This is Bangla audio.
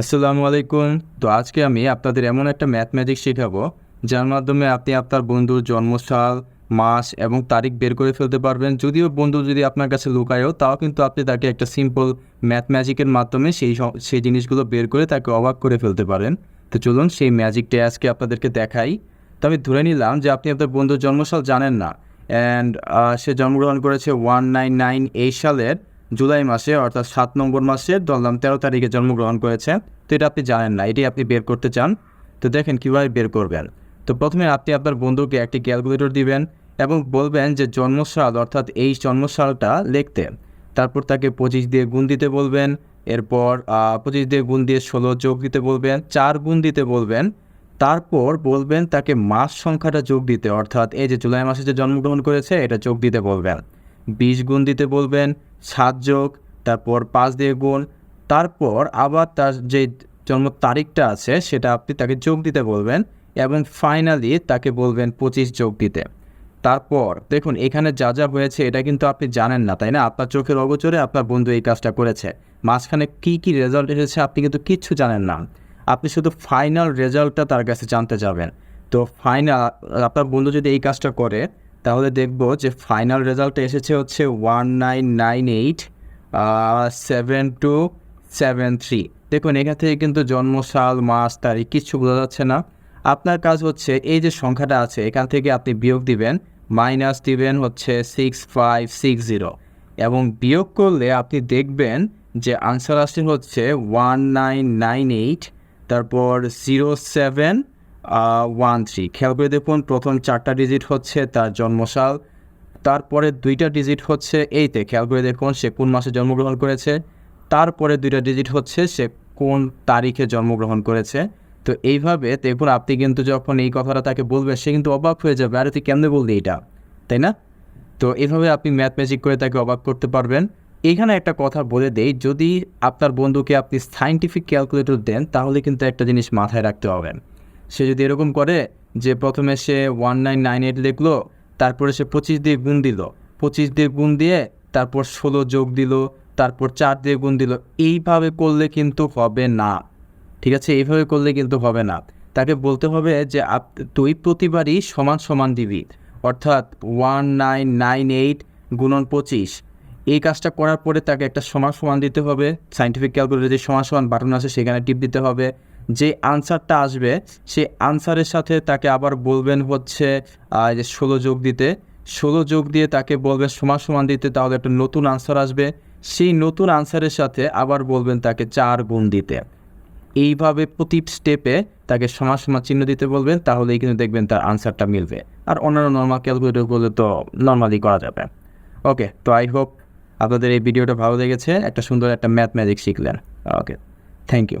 আসসালামু আলাইকুম। তো আজকে আমি আপনাদের এমন একটা ম্যাথ ম্যাজিক শেখাবো, যার মাধ্যমে আপনি আপনার বন্ধুর জন্মসাল, মাস এবং তারিখ বের করে ফেলতে পারবেন। যদিও বন্ধু যদি আপনার কাছে লুকায়ও, তাও কিন্তু আপনি তাকে একটা সিম্পল ম্যাথ ম্যাজিকের মাধ্যমে সেই সেই জিনিসগুলো বের করে তাকে অবাক করে ফেলতে পারেন। তো চলুন সেই ম্যাজিকটা আজকে আপনাদেরকে দেখাই। তো আমি ধরে নিলাম যে আপনি আপনার বন্ধুর জন্মসাল জানেন না অ্যান্ড সে জন্মগ্রহণ করেছে ওয়ান নাইন নাইন এই সালের জুলাই মাসে, অর্থাৎ সাত নম্বর মাসে ধরলাম তেরো তারিখে জন্মগ্রহণ করেছে। তো এটা আপনি জানেন না, এটি আপনি বের করতে চান। তো দেখেন কীভাবে বের করবেন তো প্রথমে আপনি আপনার বন্ধুকে একটি ক্যালকুলেটর দিবেন এবং বলবেন যে জন্মসাল, অর্থাৎ এই জন্মসালটা লিখতে। তারপর তাকে পঁচিশ দিয়ে গুণ দিতে বলবেন। এরপর পঁচিশ দিয়ে গুণ দিয়ে ষোলো যোগ দিতে বলবেন, চার গুণ দিতে বলবেন। তারপর বলবেন তাকে মাস সংখ্যাটা যোগ দিতে, অর্থাৎ এই যে জুলাই মাসে যে জন্মগ্রহণ করেছে, এটা যোগ দিতে বলবেন। বিশ গুণ দিতে বলবেন, সাত যোগ, তারপর পাঁচ দিয়ে গুণ, তারপর আবার তার যে জন্ম তারিখটা আছে, সেটা আপনি তাকে যোগ দিতে বলবেন এবং ফাইনালি তাকে বলবেন পঁচিশ যোগ দিতে। তারপর দেখুন, এখানে যা যা হয়েছে, এটা কিন্তু আপনি জানেন না, তাই না? আপনার চোখের অগোচরে আপনার বন্ধু এই কাজটা করেছে। মাঝখানে কী কী রেজাল্ট এসেছে আপনি কিন্তু কিচ্ছু জানেন না। আপনি শুধু ফাইনাল রেজাল্টটা তার কাছে জানতে যাবেন। তো ফাইনাল আপনার বন্ধু যদি এই কাজটা করে তাহলে দেখব যে ফাইনাল রেজাল্ট এসেছে হচ্ছে one nine nine eight seven two seven three দেখুন, এখান থেকে কিন্তু জন্মসাল, মাস, তারিখ কিচ্ছু বোঝা যাচ্ছে না। আপনার কাজ হচ্ছে এই যে সংখ্যাটা আছে, এখান থেকে আপনি বিয়োগ দিবেন মাইনাস দিবেন হচ্ছে সিক্স ফাইভ সিক্স জিরো এবং বিয়োগ করলে আপনি দেখবেন যে আনসার আসছে হচ্ছে ওয়ান নাইন নাইন এইট তারপর জিরো সেভেন ওয়ান থ্রি। খেয়াল করে দেখুন, প্রথম চারটা ডিজিট হচ্ছে তার জন্মসাল, তারপরে দুইটা ডিজিট হচ্ছে এইতে। খেয়াল করে দেখুন, সে কোন মাসে জন্মগ্রহণ করেছে, তারপরে দুইটা ডিজিট হচ্ছে সে কোন তারিখে জন্মগ্রহণ করেছে। তো এইভাবে দেখুন, আপনি কিন্তু যখন এই কথাটা তাকে বলবেন, সে কিন্তু অবাক হয়ে যাবে, আরে, তুই কেমনে বললি এটা? তাই না? তো এইভাবে আপনি ম্যাথ ম্যাজিক করে তাকে অবাক করতে পারবেন। এখানে একটা কথা বলে দেই, যদি আপনার বন্ধুকে আপনি সাইন্টিফিক ক্যালকুলেটর দেন, তাহলে কিন্তু একটা জিনিস মাথায় রাখতে হবে। সে যদি এরকম করে যে প্রথমে সে ওয়ান নাইন নাইন এইট লিখলো, তারপরে সে পঁচিশ দিয়ে গুণ দিল। পঁচিশ দিয়ে গুণ দিয়ে তারপর ষোলো যোগ দিল, তারপর চার দিয়ে গুণ দিল। এইভাবে করলে কিন্তু হবে না। ঠিক আছে? এইভাবে করলে কিন্তু হবে না। তাকে বলতে হবে যে তুই প্রতিবারই সমান সমান দিবি। অর্থাৎ ওয়ান নাইন নাইন এইট গুণন পঁচিশ। এই কাজটা করার পরে তাকে একটা সমান সমান দিতে হবে। সাইন্টিফিক ক্যালকুলেটর যে সমান সমান বাটন আছে, সেখানে টিপ দিতে হবে। যে আনসারটা আসবে, সেই আনসারের সাথে তাকে আবার বলবেন হচ্ছে যে ষোলো যোগ দিতে। ষোলো যোগ দিয়ে তাকে বলবেন সমান সমান দিতে, তাহলে একটা নতুন আনসার আসবে। সেই নতুন আনসারের সাথে আবার বলবেন তাকে চার গুণ দিতে। এইভাবে প্রতি স্টেপে তাকে সমান সমান চিহ্ন দিতে বলবেন, তাহলেই কিন্তু দেখবেন তার আনসারটা মিলবে। আর অন্যান্য নর্মাল ক্যালকুলেটর করলে তো নর্মালি করা যাবে। ওকে তো আই হোপ আপনাদের এই ভিডিওটা ভালো লেগেছে, একটা সুন্দর একটা ম্যাথ ম্যাজিক শিখলেন। Okay thank you